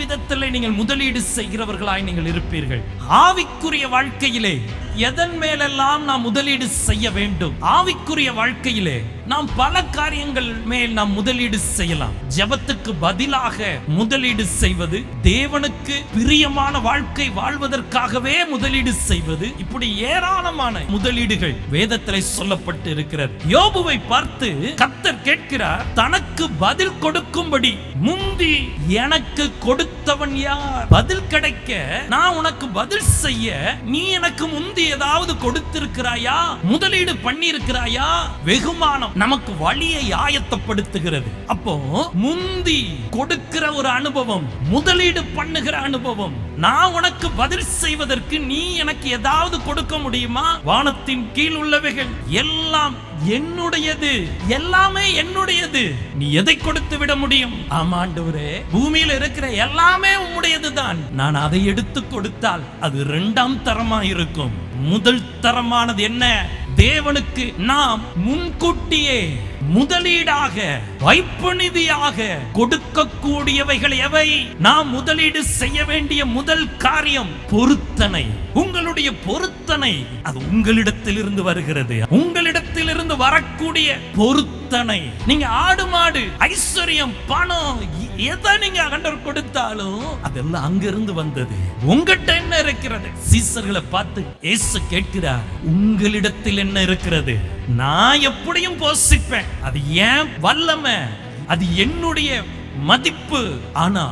விதத்தில் நீங்கள் முதலீடு செய்கிறவர்களாய் நீங்கள் இருப்பீர்கள். ஆவிக்குரிய வாழ்க்கையிலே எதன் மேலெல்லாம் நாம் முதலீடு செய்ய வேண்டும்? ஆவிக்குரிய வாழ்க்கையிலே நாம் பல காரியங்கள் மேல் நாம் முதலீடு செய்யலாம். ஜெபத்துக்கு பதிலாக முதலீடு செய்வது தேவனுக்கு பிரியமான வாழ்க்கை வாழ்வதற்காகவே முதலீடு செய்வது இப்படி ஏராளமான முதலீடுகள் வேதத்தில் சொல்லப்பட்டு இருக்கிறது. யோபுவை பார்த்து கத்தர் கேட்கிறார் தனக்கு பதில் கொடுக்கும்படி முந்தி எனக்கு கொடுத்தவன் யார்? பதில் கிடைக்க நான் உனக்கு பதில் செய்ய நீ எனக்கு முந்தி ஏதாவது கொடுத்திருக்கிறாயா? முதலீடு பண்ணி இருக்கிறாயா வெகுமானம் நமக்கு வழியை ஆயத்தப்படுத்துகிறது. அப்போ முந்தி கொடுக்கிற ஒரு அனுபவம் முதலீடு பண்ணுகிற அனுபவம் நான் உனக்கு பதில் செய்வதற்கு நீ எனக்கு ஏதாவது கொடுக்க முடியுமா? வானத்தின் கீழ் உள்ளவைகள் எல்லாம் என்னுடையது. எல்லாமே என்னுடையது. நீ எதை கொடுத்து விட முடியும்? ஆமாண்டவரே பூமியில இருக்கிற எல்லாமே உம்முடையதுதான். நான் அதை எடுத்து கொடுத்தால் அது இரண்டாம் தரமா இருக்கும் முதல் தரமானது என்ன? தேவனுக்கு நாம் முன்கூட்டியே முதலீடாக வைப்பு நிதியாக கொடுக்கக்கூடியவைகள் எவை? நாம் முதலீடு செய்ய வேண்டிய முதல் காரியம் பொருத்தனை. உங்களுடைய பொருத்தனை அது உங்களிடத்தில் இருந்து வருகிறது. உங்களிடத்தில் இருந்து வரக்கூடிய பொருத்தனை. நீங்க ஆடு மாடு ஐஸ்வர்யம் பணம் எதை நீங்க ஆண்டவர் கொடுத்தாலும் அதெல்லாம் அங்கிருந்து வந்தது. உங்ககிட்ட என்ன இருக்கிறது? சீசர்களை பார்த்து ஏசு கேட்கிறார் உங்களிடத்தில் என்ன இருக்கிறது? நான் எப்படியும் போசிப்பேன். அது ஏன் வல்லமை? அது என்னுடைய மதிப்பு. ஆனா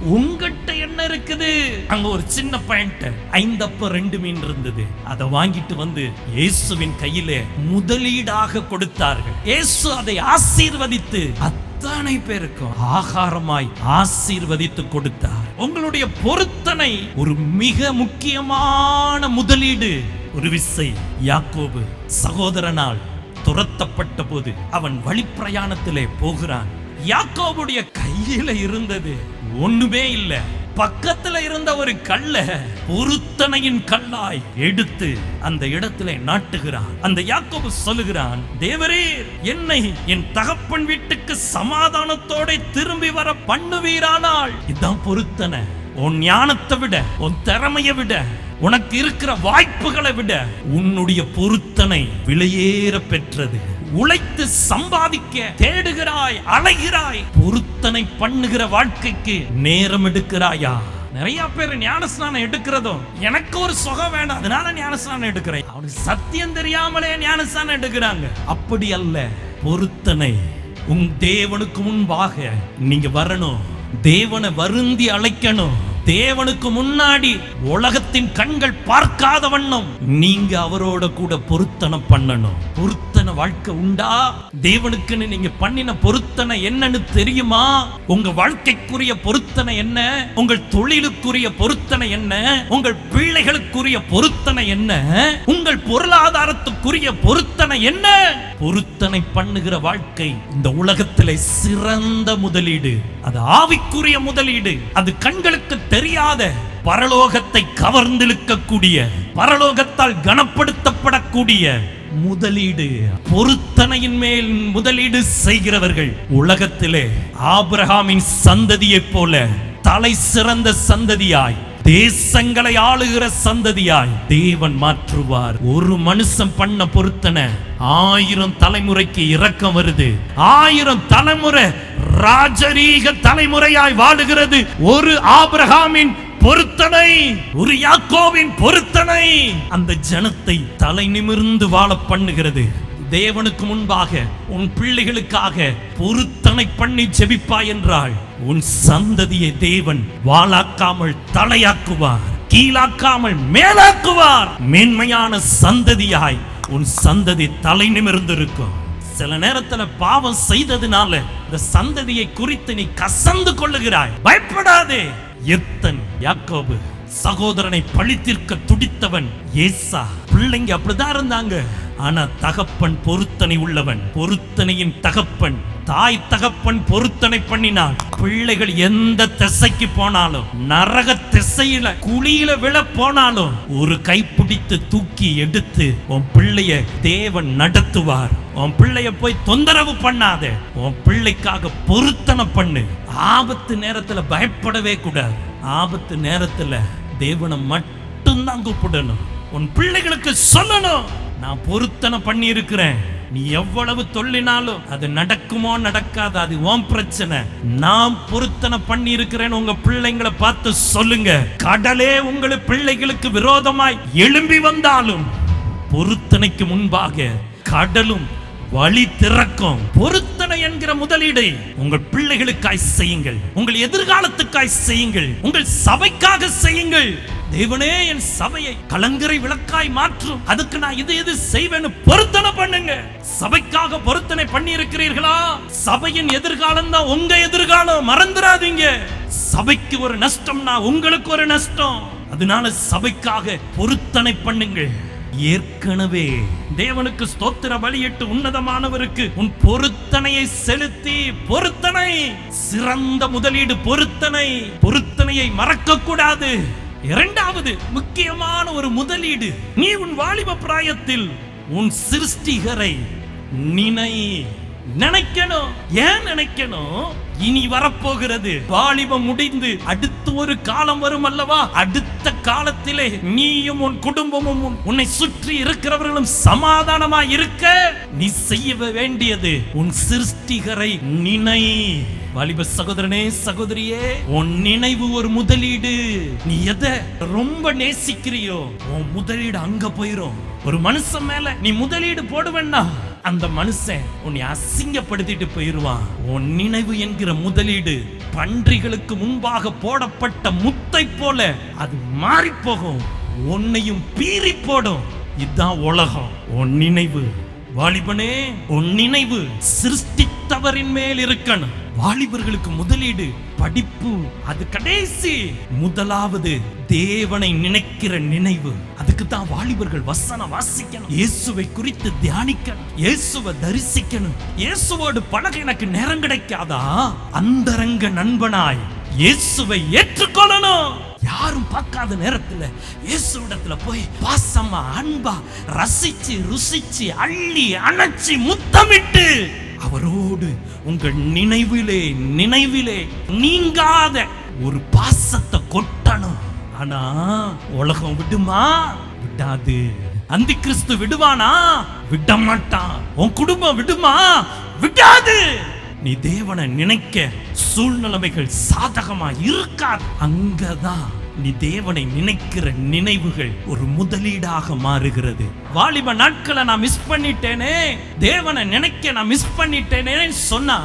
உங்ககிட்ட என்ன இருக்குது? அங்க ஒரு சின்ன பாயிண்ட் ஐந்தப்ப ரெண்டு மீன் இருந்தது. அதை வாங்கிட்டு வந்து இயேசுவின் கையிலே முதலீடாக கொடுத்தார்கள். இயேசு அதை ஆசீர்வதித்து அத்தனை பேருக்கும் ஆகாரமாய் ஆசீர்வதித்து கொடுத்தார். உங்களுடைய பொருத்தனை ஒரு மிக முக்கியமான முதலீடு. ஒரு விசை யாக்கோபு சகோதரனால் துரத்தப்பட்ட போது அவன் வழிப்பிரயாணத்திலே போகிறான். யாக்கோபுடைய கையில இருந்தது ஒண்ணுமே இல்ல. பக்கத்துல இருந்த ஒரு கல்ல பொருத்தனையின் கல்லாய் எடுத்து அந்த இடத்துல நாட்டுகிறான். அந்த யாக்கோபு சொல்லுகிறான் தேவரே என்னை என் தகப்பன் வீட்டுக்கு சமாதானத்தோட திரும்பி வர பண்ணுவீரானால் இதான் பொருத்தனை. உன் ஞானத்தை விட உன் திறமையை விட உனக்கு இருக்கிற வாய்ப்புகளை விட உன்னுடைய பொருத்தனை விலையேற பெற்றது. உழைத்து சம்பாதிக்க தேடுகிறாய் அலைகிறாய் பொருத்தனை பண்ணுகிற வாழ்க்கைக்கு நேரம் எடுக்கிறாயா? நிறைய பேர் ஞானஸ்நானம் எடுக்கிறதும் எனக்கு ஒரு சுகம் வேணும் அதனால ஞானஸ்நானம் எடுக்கிறேன். அவனுக்கு சத்தியம் தெரியாமலே ஞானஸ்நானம் எடுக்கிறாங்க. அப்படி அல்ல பொருத்தனை உன் தேவனுக்கு முன்பாக நீங்க வரணும். தேவனை வருந்தி அழைக்கணும். தேவனுக்கு முன்னாடி உலகத்தின் கண்கள் பார்க்காத வண்ணம் நீங்க அவரோட கூட பொருத்தனை பண்ணணும். பொருத்த வாழ்க்கை உண்டா? தேவனுக்குன்னு நீங்க பண்ணின பொருத்தனை என்னன்னு தெரியுமா? உங்க வாழ்க்கைக்குரிய பொருத்தனை என்ன? உங்கள் தொழிலுக்குரிய பொருத்தனை என்ன? உங்கள் பிள்ளைகளுக்குரிய பொருத்தனை என்ன? உங்கள் பொருளாதாரத்துக்குரிய பொருத்தனை என்ன? பொருத்தனை பண்ணுகிற வாழ்க்கை இந்த உலகத்திலே சிறந்த முதலீடு. அது ஆவிக்குரிய முதலீடு. அது கண்களுக்கு தெரியாத பரலோகத்தை கவர்ந்திழுக்கக்கூடிய பரலோகத்தால் கனப்படுத்தப்படக்கூடிய முதலீடு. பொருத்தனையின் மேல் முதலீடு செய்கிறவர்கள். உலகத்திலே ஆபிரகாமின் சந்ததியைப் போல தலை சிறந்த சந்ததியாய் தேசங்களை ஆளுகிற சந்ததியாய் தேவன் மாற்றுவார். ஒரு மனுஷன் பண்ண பொருத்தனை ஆயிரம் தலைமுறைக்கு இரக்கம் வருது. ஆயிரம் தலைமுறை ராஜரீக தலைமுறையாய் வாழுகிறது. ஒரு ஆபிரகாமின் பொருத்தனை. ஒரு யாக்கோவின் பொருத்தனை. அந்த ஜனத்தை தலை நிமிர்ந்து வாழ பண்ணுகிறது. தேவனுக்கு முன்பாக உன் பிள்ளைகளுக்காக பொருத்தனை பண்ணி ஜெபிப்பா என்றால் உன் சந்ததியை தேவன் வாளாக்காமல் தலையாக்குவார் கீழாக்காமல் மேலாக்குவார். மேன்மையான சந்ததியாய் உன் சந்ததி தலை நிமிர்ந்திருக்கும். சில நேரத்துல பாவம் செய்ததுனால இந்த சந்ததியை குறித்து நீ கசந்து கொள்ளுகிறாய். பயப்படாதே. எத்தன் யாக்கோபு சகோதரனை பழித்திருக்க துடித்தவன் ஏசா. பிள்ளைங்க அப்படிதான் இருந்தாங்க. ஆனா தகப்பன் பொருத்தனை உள்ளவன். பொருத்தனையின் தகப்பன். தாய் தகப்பன் பொருத்தனை பண்ணினான். பிள்ளைகள் எந்த திசைக்கு போனாலும் நரக திசையில குழியில விழ போனாலும் ஒரு கைப்பிடித்து தூக்கி எடுத்து உன் பிள்ளைய தேவன் நடத்துவார். உன் பிள்ளைய போய் தொந்தரவு பண்ணாத. உன் பிள்ளைக்காக பொருத்தனை பண்ணு. ஆபத்து நேரத்துல பயப்படவே கூடாது. ஆபத்து நேரத்துல தேவனை மட்டும்தான் கூப்பிடணும். உன் பிள்ளைகளுக்கு சொல்லணும். நான் பொருத்தனை பண்ணி இருக்கிறேன் நீ எவ்வளவு தொல்லினாலும் அது நடக்குமோ நடக்காது அது ஓம் பிரச்சனை. நான் பொருத்தனை பண்ணி இருக்கிறேன் உங்க பிள்ளைங்களை பார்த்து சொல்லுங்க. கடலே உங்களை பிள்ளைகளுக்கு விரோதமாய் எழும்பி வந்தாலும் பொருத்தனைக்கு முன்பாக கடலும் வழி திறக்கும். பொருத்தனை என்கிற முதலீடை உங்கள் பிள்ளைகளுக்காய் செய்யுங்கள். உங்கள் எதிர்காலத்துக்காய் செய்யுங்கள். உங்கள் சபைக்காக செய்யுங்கள். தேவனே என் சபையை கலங்கரை விளக்காய் மாற்றும் அதுக்கு நான் இது இது செய்வேன்னு பொருத்தனை பண்ணுங்க. சபைக்காக பொருத்தனை பண்ணி இருக்கிறீர்களா சபையின் எதிர்காலம் தான் உங்க எதிர்காலம். மறந்துடாதீங்க. சபைக்கு ஒரு நஷ்டம்னா உங்களுக்கு ஒரு நஷ்டம். அதனால சபைக்காக பொருத்தனை பண்ணுங்கள். ஏற்கனவே தேவனுக்கு ஸ்தோத்திர வழியிட்டு உன்னதமானவருக்கு உன் பொருத்தனையை செலுத்தி பொருத்தனை சிறந்த முதலீடு பொருத்தனை பொருத்தனையை மறக்க கூடாது இரண்டாவது முக்கியமான ஒரு முதலீடு நீ உன் வாலிப பிராயத்தில் உன் சிருஷ்டிகரை நினை நினைக்கணும். ஏன் நினைக்கணும்? இனி வரப்போகிறது. வாலிபம் முடிந்து அடுத்து ஒரு காலம் வரும் அல்லவா? அடுத்த காலத்திலே நீயும் உன் குடும்பமும் உன்- உன்னை சுற்றி இருக்கிறவர்களும் சமாதானமா இருக்க நீ செய்ய வேண்டியது உன் சிருஷ்டிகரை நினை. வாலிப சகோதரனே சகோதரியே உன் நினைவு ஒரு முதலீடு. நீ எதை ரொம்ப நேசிக்கிறியோ உன் முதலீடு அங்க போயிரும். ஒரு மனுஷன் மேல நீ முதலீடு போடுவேன்னா அந்த மனுஷன் உன்னை அசிங்கப்படுத்திட்டு போயிருவான். உன் நினைவு என்கிற முதலீடு பன்றிகளுக்கு முன்பாக போடப்பட்ட முத்தை போல அது மாறி போகும் உன்னையும் பீறி போடும். இதுதான் உலகம். உன் நினைவு. வாலிபனே உன் நினைவு. சிருஷ்டித்தவரின் மேல் இருக்கணும். வாலிபர்களுக்கு முதலீடு. படிப்பு அது கடைசி. முதலாவது தேவனை நினைக்கிற நினைவு. அதுக்கு தான் வாலிபர்கள் வசனம் வாசிக்கணும். இயேசுவை குறித்து தியானிக்கணும். இயேசுவை தரிசிக்கணும். இயேசுவோடு பழக எனக்கு நேரம் கிடைக்காதா? அந்தரங்க நண்பனாய் இயேசுவை ஏற்றுக்கொள்ளணும். யாரும் பார்க்காத நேரத்துல இயேசுவிடத்துல போய் பாசமா அன்பா ரசிச்சு ருசிச்சு அள்ளி அணைச்சி முத்தமிட்டு அவரோடு உங்கள் நினைவிலே நினைவிலே நீங்காத ஒரு பாசத்தை கொட்டணும். ஆனா உலகம் விடுமா? விடாது. அந்தி கிறிஸ்து விடுவானா? விட மாட்டான் உன் குடும்பம் விடுமா? விடாது. நீ தேவனை நினைக்க சூழ்நிலைமைகள் சாதகமா இருக்காது. அங்கதான் நீ தேவனை நினைக்கிற நினைவுகள் ஒரு முதலீடாக மாறுகிறது. வாலிப நாட்களை நான் மிஸ் பண்ணிட்டேனே. தேவனை நினைக்க நான் மிஸ் பண்ணிட்டேனே சொன்னா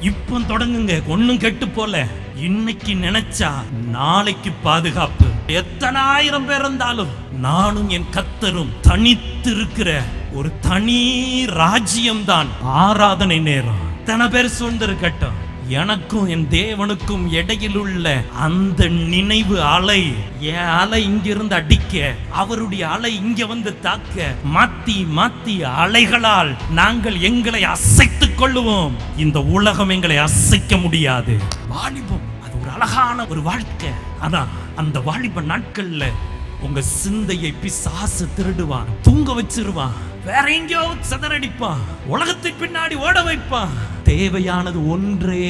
இப்போ தொடங்குங்க. ஒன்னும் கெட்டு போல. இன்னைக்கு நினைச்சா நாளைக்கு பாதுகாப்பு. எத்தனை ஆயிரம் பேர் இருந்தாலும் நானும் என் கத்தரும் தனித்து இருக்கிற ஒரு தனி ராஜ்யம்தான். ஆராதனை நேரம். எத்தனை பேர் சூழ்ந்திருக்கட்டும். எனக்கும் என் தேவனுக்கும் இடையில் உள்ள அந்த நினைவு அலை என் அலை இங்கிருந்து அடிக்க அவருடைய அலை இங்க வந்து தாக்க மாத்தி மாத்தி அலைகளால் நாங்கள் எங்களை அசைத்துக் கொள்ளுவோம். இந்த உலகம் எங்களை அசைக்க முடியாது. வாலிபம் அது ஒரு அழகான ஒரு வாழ்க்கை. அதான் அந்த வாலிப நாட்கள்ல உங்க சிந்தையை பிசாசு திருடுவான் தூங்க வச்சிருவான் வேற எங்கேயோ சதறடிப்பான் உலகத்துக்கு பின்னாடி ஓட வைப்பான் தேவையானது ஒன்றே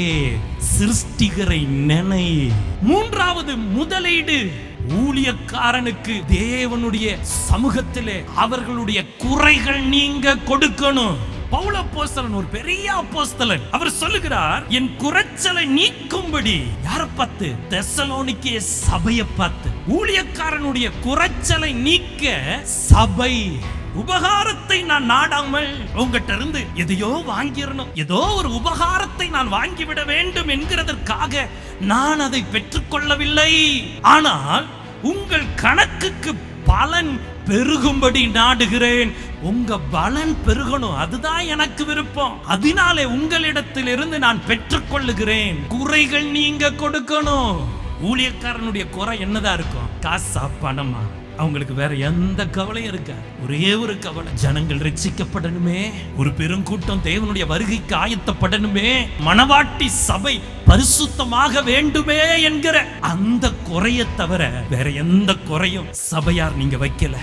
சிருஷ்டிகரை நினை. மூன்றாவது முதலீடு ஊழியக்காரனுக்கு தேவனுடைய சமூகத்திலே அவர்களுடைய குறைகள் நீங்க கொடுக்கணும். பவுல அப்போஸ்தலன் ஒரு பெரிய அப்போஸ்தலன். அவர் சொல்லுகிறார் என் குறைச்சலை நீக்கும்படி. யார பார்த்து? தெசலோனிக்கே சபையை பார்த்து. ஊழியக்காரனுடைய குறைச்சலை நீக்க சபை உபகாரத்தை நான் நாடாமல் உங்ககிட்ட இருந்து எதையோ வாங்கிடணும். ஏதோ ஒரு உபகாரத்தை நான் வாங்கிவிட வேண்டும் என்கிறதற்காக நான் அதை பெற்றுக்கொள்ளவில்லை. ஆனால் உங்கள் கணக்குக்கு பலன் பெருகும்படி நாடுகிறேன். உங்க பலன் பெருகணும் அதுதான் எனக்கு விருப்பம். அதனாலே உங்களிடத்திலிருந்து நான் பெற்றுக்கொள்ளுகிறேன். குறைகள் நீங்க கொடுக்கணும். ஊழியக்காரனுடைய குறை என்னதான் இருக்கும்? காசா பணமா? அவங்களுக்கு வேற எந்த கவலையும் இருக்க ஒரே ஒரு கவலை ஜனங்கள் ரட்சிக்கப்படணுமே. ஒரு பெருங்கூட்டம் தேவனுடைய வருகைக்கு ஆயத்தப்படணுமே. மணவாட்டி சபை பரிசுத்தமாக வேண்டுமே என்கிற அந்த குறைய தவிர வேற எந்த குறையும் சபையார் நீங்க வைக்கல.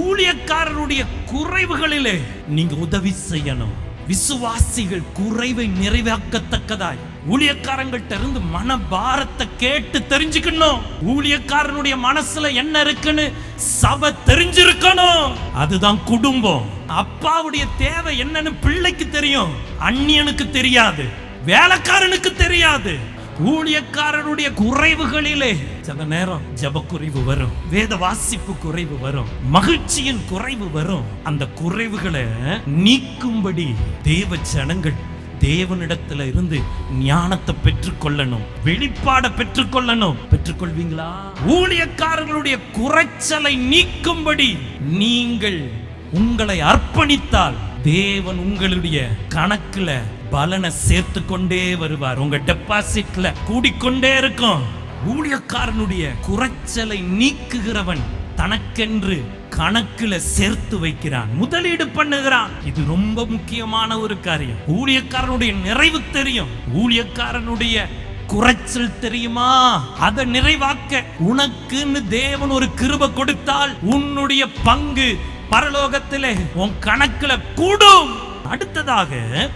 ஊழியக்காரருடைய குறைவுகளிலே நீங்க உதவி செய்யணும். விசுவாசிகள் குறைவை நிறைவாக்கத்தக்கதாய் ஊழியக்காரங்கள்ட்ட இருந்து மன பாரத்தை கேட்டு தெரிஞ்சுக்கணும். ஊழியக்காரனுடைய மனசுல என்ன இருக்குன்னு சபை தெரிஞ்சிருக்கணும். அதுதான் குடும்பம். அப்பாவுடைய தேவை என்னன்னு பிள்ளைக்கு தெரியும். அந்நியனுக்கு தெரியாது. வேலைக்காரனுக்கு தெரியாது. ஊழியக்காரனுடைய குறைவுகளிலே சில நேரம் ஜப குறைவு வரும் வேத வாசிப்பு குறைவு வரும் மகிழ்ச்சியின் குறைவு வரும். அந்த குறைவுகளை நீக்கும்படி தேவ ஜனங்கள் தேவனிடத்துல இருந்து ஞானத்தை பெற்றுக்கொள்ளணும் வெளிப்பாட பெற்றுக்கொள்ளணும். பெற்றுக்கொள்வீங்களா? ஊழியக்காரர்களுடைய குறைச்சலை நீக்கும்படி நீங்கள் உங்களை அர்ப்பணித்தால் தேவன் உங்களுடைய கணக்குல பலனை சேர்த்து கொண்டே வருவார். உங்க டெபாசிட்ல கூடிக்கொண்டே இருக்கும். ஊழியக்காரனுடைய குறைச்சலை நீக்குகிறவன் தனக்கென்று கணக்குல சேர்த்து வைக்கிறான். முதலீடு பண்ணுகிறான். இது ரொம்ப முக்கியமான ஒரு காரியம். ஊழியக்காரனுடைய நிறைவு தெரியும். ஊழியக்காரனுடைய குறைச்சல் தெரியுமா? அதை நிறைவாக்க உனக்குன்னு தேவன் ஒரு கிருப கொடுத்தால் உன்னுடைய பங்கு பரலோகத்திலே உன் கணக்குல கூடும். அடுத்ததாக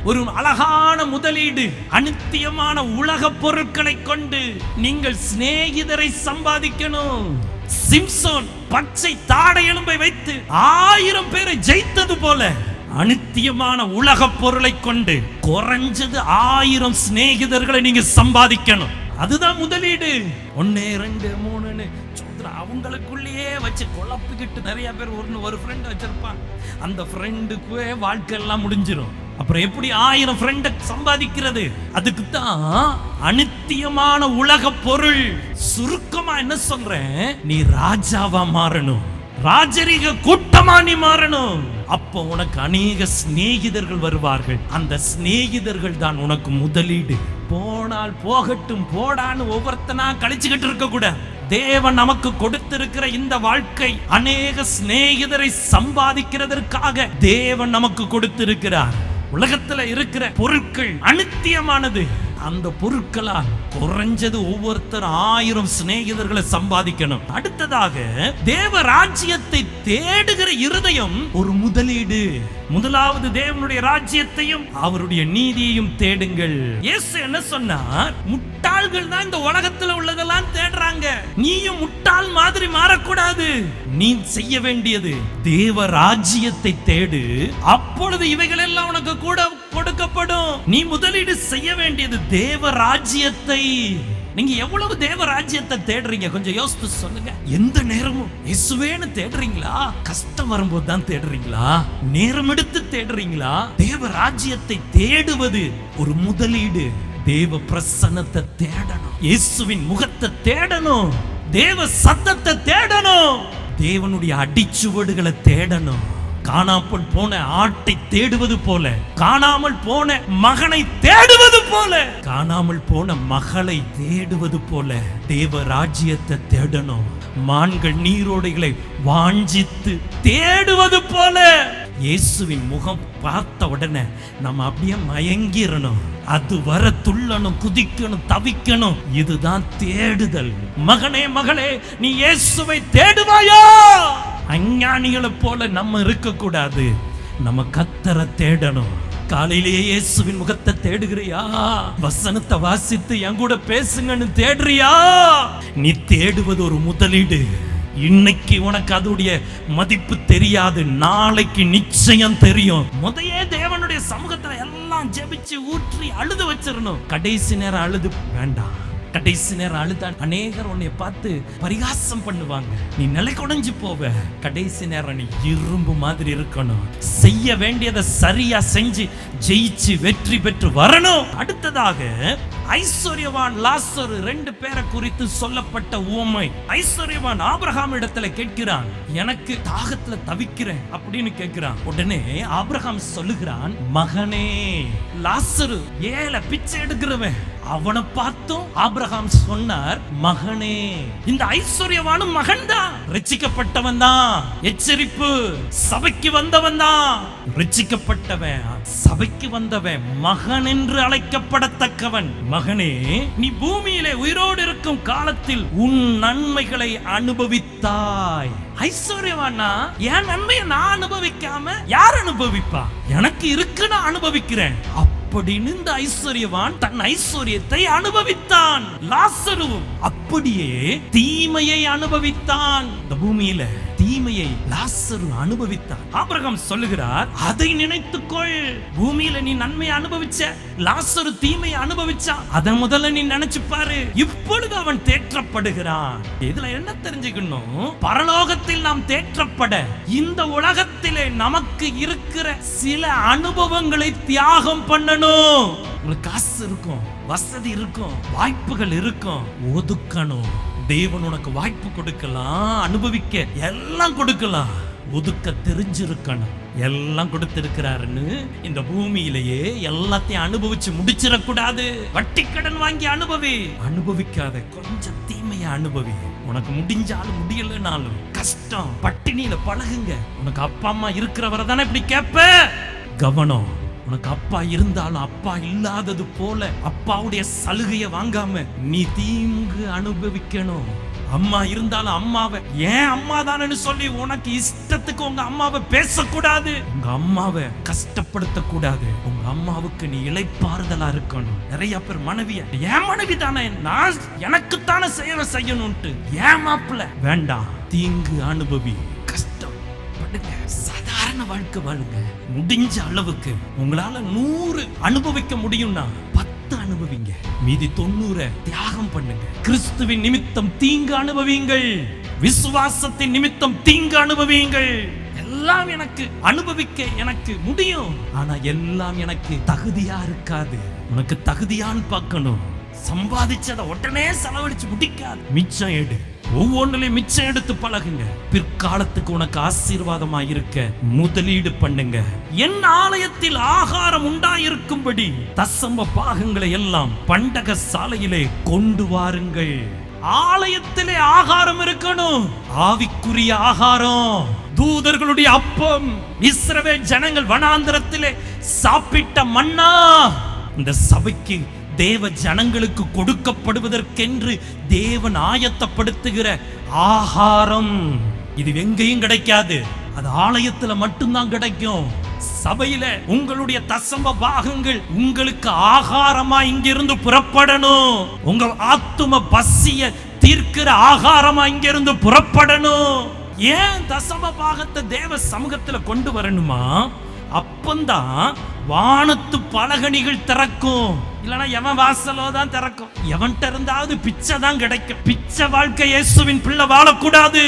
ஒரு அழகான முதலீடு அனித்தியமான உலக பொருட்களை கொண்டு நீங்கள் சிநேகிதரை சம்பாதிக்கணும். சிம்சோன் பச்சை தாடை எலும்பை வைத்து ஆயிரம் பேரை ஜெயித்தது போல அனித்தியமான உலக பொருளை கொண்டு குறைஞ்சது ஆயிரம் சிநேகிதர்களை நீங்க சம்பாதிக்கணும். அதுதான் முதலீடு. ஒன்னு ரெண்டு மூணுன்னு தங்களுக்குள்ளேயே வச்சு குழப்பிக்கிட்டு நிறைய பேர் ஒரு ஒரு ஃப்ரெண்ட் வச்சிருப்பாங்க. அந்த ஃப்ரெண்டுக்குவே வாழ்க்கை எல்லாம் முடிஞ்சிடும் அப்புறம் எப்படி ஆயிரம் ஃப்ரெண்டை சம்பாதிக்கிறது? அதுக்கு தான் அனித்தியமான உலக பொருள். சுருக்கமா என்ன சொல்றேன்? நீ ராஜாவா மாறணும். ராஜரீக கூட்டமா நீ மாறணும். அப்போ உனக்கு அநேக சிநேகிதர்கள் வருவார்கள். அந்த சிநேகிதர்கள் தான் உனக்கு முதலீடு. போனால் போகட்டும் போடான்னு ஒவ்வொருத்தனா கழிச்சுக்கிட்டு இருக்க கூட. தேவன் நமக்கு கொடுத்திருக்கிற இந்த வாழ்க்கை அநேக சிநேகிதரை சம்பாதிக்கிறதற்காக தேவன் நமக்கு கொடுத்திருக்கிறார். உலகத்துல இருக்கிற பொருட்கள் அனித்தியமானது. அந்த பொருட்களால் குறைஞ்சது ஒவ்வொருத்தர் ஆயிரம் சிநேகிதர்களை சம்பாதிக்கணும். அடுத்ததாக தேவ ராஜ்யத்தை தேடுகிற இருதயம் ஒரு முதலீடு. முதலாவது தேவனுடைய ராஜ்யத்தையும் அவருடைய நீதியையும் தேடுங்கள். இயேசு என்ன சொன்னார்? முட்டாள்கள் தான் இந்த உலகத்துல உள்ளதெல்லாம் தேடுறாங்க. நீயும் முட்டாள் மாதிரி மாறக்கூடாது. நீ செய்ய வேண்டியது தேவ ராஜ்யத்தை தேடு. அப்பொழுது இவைகள் எல்லாம் உனக்கு கூட கொடுக்கப்படும். நீ முதலீடு செய்ய வேண்டியது தேவ ராஜ்யத்தை நீங்க எவ்வளவு தேவ ராஜ்யத்தை தேடுறீங்க? கொஞ்சம் யோசித்து சொல்லுங்க. எந்த நேரமும் இயேசுவேன்னு தேடுறீங்களா? கஷ்டம் வரும்போது தான் தேடுறீங்களா? நேரம் எடுத்து தேடுறீங்களா? தேவ ராஜ்யத்தை தேடுவது ஒரு முதலீடு. தேவ பிரசன்னத்தை தேடணும். இயேசுவின் முகத்தை தேடணும். தேவ சத்தத்தை தேடணும். தேவனுடைய அடிச்சுவடுகளை தேடணும். காணாமல் போன ஆட்டை தேடுவது போல காணாமல் போன மகனை தேடுவது போல காணாமல் போன மகளை தேடுவது போல தேவ ராஜ்யத்தை தேடணும். மான்கள் நீரோடைகளை வாஞ்சித்து தேடுவது போல இயேசுவின் முகம் பார்த்த உடனே நம்ம அப்படியே மயங்கிடணும் அது வர துள்ளணும் குதிக்கணும் தவிக்கணும். இதுதான் தேடுதல். மகனே மகளே நீ இயேசுவை தேடுவாயா? அஞ்ஞானிகளை போல நம்ம இருக்கக்கூடாது. நம்ம கத்தரை தேடணும். காலையிலேயே இயேசுவின் முகத்தை தேடுகிறியா? வசனத்தை வாசித்து என் கூட பேசுங்கன்னு தேடுறியா? நீ தேடுவது ஒரு முதலீடு. இன்னைக்கு உனக்கு அதோடைய மதிப்பு தெரியாது. நாளைக்கு நிச்சயம் தெரியும். முதையே தேவனுடைய சமூகத்துல எல்லாம் ஜெபிச்சு ஊற்றி அழுது வச்சிடணும் கடைசி நேரம் அழுது வேண்டாம். கடைசி நேரம் அழுதா அநேகர் உன்னை பார்த்து பரிகாசம் பண்ணுவாங்க. நீ நிலை குடைஞ்சு போவ. கடைசி நேரம் நீ இரும்பு மாதிரி இருக்கணும். செய்ய வேண்டியதை சரியா செஞ்சு ஜெயிச்சு வெற்றி பெற்று வரணும். அடுத்ததாக ஐஸ்வர்யவான் லாசர் ரெண்டு பேரை குறித்து சொல்லப்பட்ட உவமை. ஐஸ்வர்யவான் ஆபிரகாம் இடத்துல கேட்கிறான் எனக்கு தாகத்துல தவிக்கிறேன் அப்படின்னு கேட்கிறான். உடனே ஆபிரகாம் சொல்லுகிறான் மகனே லாசரு ஏல பிச்சை எடுக்கிறவன். அவனை பார்த்தும் ஆபிரகாம் சொன்னார் மகனே இந்த ஐஸ்வர்யவானும் மகன் தான் ரச்சிக்கப்பட்டவன் தான். எச்சரிப்பு. சபைக்கு வந்தவன் தான். ரட்சிக்கப்பட்டவன் சபைக்கு வந்தவன் மகன் என்று அழைக்கப்படத்தக்கவன். மகனே நீ பூமியிலே உயிரோடு இருக்கும் காலத்தில் உன் நன்மைகளை அனுபவித்தாய். ஐஸ்வர்யவானா என் நன்மையை நான் அனுபவிக்காம யார் அனுபவிப்பா? எனக்கு இருக்கு நான் அனுபவிக்கிறேன். அப்படின்னு இந்த ஐஸ்வர்யவான் தன் ஐஸ்வர்யத்தை அனுபவித்தான். லாசருவும் அப்படியே தீமையை அனுபவித்தான். இந்த பூமியில தீமையை லாசரு அனுபவித்தான் ஆபிரகாம் சொல்லுகிறார் அதை நினைத்துக்கொள். பூமியில நீ நன்மையை அனுபவிச்ச லாசரு தீமையை அனுபவிச்சான் அதை முதல்ல நீ நினைச்சு பாரு. இப்பொழுது அவன் தேற்றப்படுகிறான். இதுல என்ன தெரிஞ்சுக்கணும்? பரலோகத்தில் நாம் தேற்றப்பட இந்த உலகத்திலே நமக்கு இருக்கிற சில அனுபவங்களை தியாகம் பண்ணணும். உங்களுக்கு காசு இருக்கும் வசதி இருக்கும் வாய்ப்புகள் இருக்கும். ஒதுக்கணும். தேவன் உனக்கு வாய்ப்பு கொடுக்கலாம் அனுபவிக்க எல்லாம் கொடுக்கலாம். ஒதுக்க தெரிஞ்சிருக்கணும். எல்லாம் கொடுத்திருக்கிறாருன்னு இந்த பூமியிலேயே எல்லாத்தையும் அனுபவிச்சு முடிச்சிடக்கூடாது. வட்டி கடன் வாங்கி அனுபவி. அனுபவிக்காத கொஞ்சம் தீமையை அனுபவி. உனக்கு முடிஞ்சாலும் முடியலனாலும் கஷ்டம். பட்டினியில பழகுங்க. உனக்கு அப்பா அம்மா இருக்கிறவரை தானே இப்படி கேட்ப? கவனம். உனக்கு அப்பா இருந்தாலும் அப்பா இல்லாதது போல அப்பாவுடைய சலுகையை வாங்காம நீ தீங்கு அனுபவிக்கணும். அம்மா இருந்தாலும் அம்மாவை ஏன் அம்மா தானேன்னு சொல்லி உனக்கு இஷ்டத்துக்கு உங்க அம்மாவை பேசக்கூடாது. உங்க அம்மாவை கஷ்டப்படுத்த கூடாது உங்க அம்மாவுக்கு நீ இளைப்பாறுதலா இருக்கணும். நிறைய பேர் மனைவிய ஏன் மனைவி தானே நான் எனக்குத்தானே சேவை செய்யணும்ட்டு. ஏன் மாப்பிள்ள? வேண்டாம். தீங்கு அனுபவி. கஷ்டம் படுங்க சாதாரண வாழ்க்கை வாழுங்க. முடிஞ்ச அளவுக்கு உங்களால நூறு அனுபவிக்க முடியும்னா பத்து அனுபவிங்க. மீதி தொண்ணூற தியாகம் பண்ணுங்க. கிறிஸ்துவின் நிமித்தம் தீங்கு அனுபவிங்கள் விசுவாசத்தின் நிமித்தம் தீங்கு அனுபவியுங்கள். எல்லாம் எனக்கு அனுபவிக்க எனக்கு முடியும். ஆனா எல்லாம் எனக்கு தகுதியா இருக்காது. உனக்கு தகுதியான்னு பார்க்கணும். சம்பாதிச்சத உடனே செலவழிச்சு முடிக்காது. மிச்சம் எடு. ஒவ்வொன்றிலையும் மிச்சம் எடுத்து பழகுங்க. பிற்காலத்துக்கு உனக்கு ஆசீர்வாதமா இருக்க முதலீடு பண்ணுங்க. என் ஆலயத்தில் ஆகாரம் உண்டாயிருக்கும்படி தசம்ப பாகங்களை எல்லாம் பண்டக சாலையிலே கொண்டு வாருங்கள். ஆலயத்திலே ஆகாரம் இருக்கணும். ஆவிக்குரிய ஆகாரம். தூதர்களுடைய அப்பம். இஸ்ரவேல் ஜனங்கள் வனாந்திரத்திலே சாப்பிட்ட மன்னா. இந்த சபைக்கு தேவ ஜனங்களுக்கு கொடுக்கப்படுவதற்கென்று தேவன் ஆயத்தப்படுத்துகிற ஆகாரம். இது எங்கேயும் கிடைக்காது. அது ஆலயத்துல மட்டும்தான் கிடைக்கும். சபையில உங்களுடைய தசம பாகங்கள் உங்களுக்கு ஆகாரமா இங்கிருந்து புறப்படணும். உங்கள் ஆத்தும பசிய தீர்க்கிற ஆகாரமா இங்கிருந்து புறப்படணும். ஏன் தசம பாகத்தை தேவ சமூகத்துல கொண்டு வரணுமா? அப்பந்தான் வானத்து பலகணிகள் திறக்கும். இல்லனா எவன் வாசலோ தான் திறக்கும். எவன்கிட்ட இருந்தாவது பிச்சை தான் கிடைக்கும். பிச்சை வாழ்க்கை இயேசுவின் பிள்ளை வாழக்கூடாது.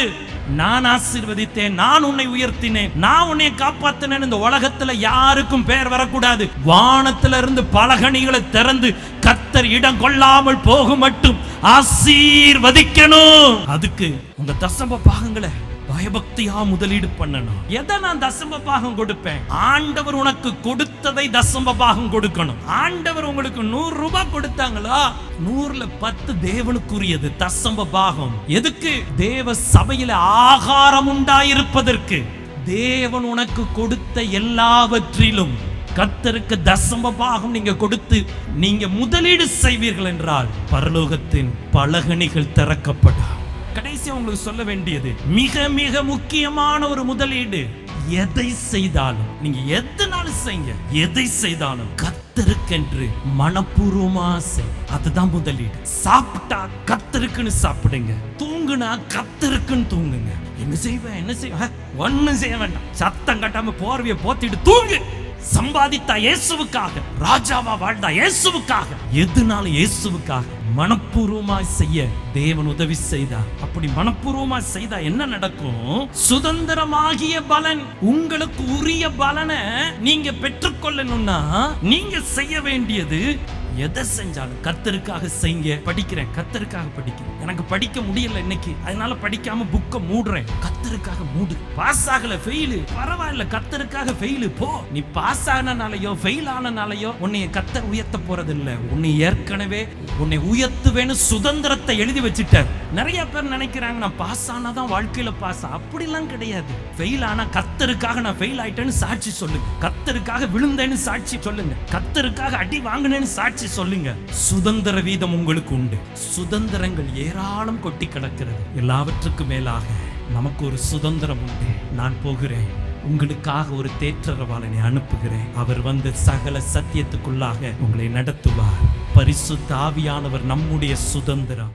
நான் ஆசீர்வதித்தேன் நான் உன்னை உயர்த்தினேன் நான் உன்னை காப்பாத்தினேன். இந்த உலகத்துல யாருக்கும் பேர் வரக்கூடாது. வானத்துல இருந்து பலகணிகளை திறந்து கத்தர் இடம் கொள்ளாமல் போக மட்டும் ஆசீர்வதிக்கணும். அதுக்கு உங்க தசம்ப பாகங்களை பயபக்தியா முதலீடு பண்ணணும். எதை நான் தசம பாகம் கொடுப்பேன்? ஆண்டவர் உனக்கு கொடுத்ததை தசம பாகம் கொடுக்கணும். ஆண்டவர் உங்களுக்கு நூறு ரூபாய் கொடுத்தாங்களா? நூறுல பத்து தேவனுக்குரியது தசம பாகம் எதுக்கு? தேவ சபையில ஆகாரம் உண்டாயிருப்பதற்கு. தேவன் உனக்கு கொடுத்த எல்லாவற்றிலும் கத்தருக்கு தசம பாகம் நீங்க கொடுத்து நீங்க முதலீடு செய்வீர்கள் என்றால் பரலோகத்தின் பலகணிகள் திறக்கப்படும். கடைசியாக உங்களுக்கு சொல்ல வேண்டியது மிக மிக முக்கியமான ஒரு முதலீடு. எதை செய்தாலும் நீங்க எதனாலும் செய்யுங்க. எதை செய்தாலும் கத்தருக்கென்று மனப்பூர்வமா செய். அதுதான் முதலீடு. சாப்பிட்டா கத்தருக்குன்னு சாப்பிடுங்க. தூங்குனா கத்தருக்குன்னு தூங்குங்க. என்ன செய்வேன் என்ன செய்வேன் ஒன்னும் செய்ய வேண்டாம். சத்தம் கட்டாம போர்வையை போத்திட்டு தூங்கு. சம்பாதித்தா இயேசுவுக்காக ராஜாவா வாழ்ந்தா இயேசுவுக்காக எதுனாலும் இயேசுவுக்காக மனப்பூர்வமாய் செய்ய தேவன் உதவி செய்தார்? அப்படி மனப்பூர்வமா செய்தா என்ன நடக்கும்? சுதந்திரமாகிய பலன் உங்களுக்கு உரிய பலனை நீங்க பெற்றுக்கொள்ளணும்னா நீங்க செய்ய வேண்டியது எதை செஞ்சாலும் கத்தருக்காக செய்ய படிக்கிறேன் கத்தருக்காக படிக்கிறேன். எனக்கு படிக்க முடியல இன்னைக்கு. அதனால படிக்காம புக்கை மூடுறேன். கத்தருக்காக மூடு. பாஸ் ஆகல ஃபெயிலு பரவாயில்ல கத்தருக்காக ஃபெயிலு போ. நீ பாஸ் ஆனனாலயோ ஃபெயில் ஆனனாலயோ உன்னை கத்தர் உயர்த்த போறது இல்ல உன்னை ஏற்கனவே உன்னை உயர்த்துவேன்னு சுதந்திரத்தை எழுதி வச்சுட்டார். நிறைய பேர் நினைக்கிறாங்க நான் பாஸ் ஆனாதான் வாழ்க்கையில பாஸ் அப்படிலாம் கிடையாது. ஃபெயில் ஆனா கத்தருக்காக நான் ஃபெயில் ஆயிட்டேன்னு சாட்சி சொல்லுங்க. கத்தருக்காக விழுந்தேன்னு சாட்சி சொல்லுங்க. கத்தருக்காக அடி வாங்கினேன்னு சாட்சி சொல்லுங்க. சுதந்திர வீதம் உங்களுக்கு உண்டு. சுதந்திரங்கள் ஏராளம் கொட்டி கிடக்கிறது. எல்லாவற்றுக்கும் மேலாக நமக்கு ஒரு சுதந்திரம் உண்டு. நான் போகிறேன். உங்களுக்காக ஒரு தேற்றரவாளனை அனுப்புகிறேன். அவர் வந்து சகல சத்தியத்துக்குள்ளாக உங்களை நடத்துவார். பரிசு தாவியானவர் நம்முடைய சுதந்திரம்.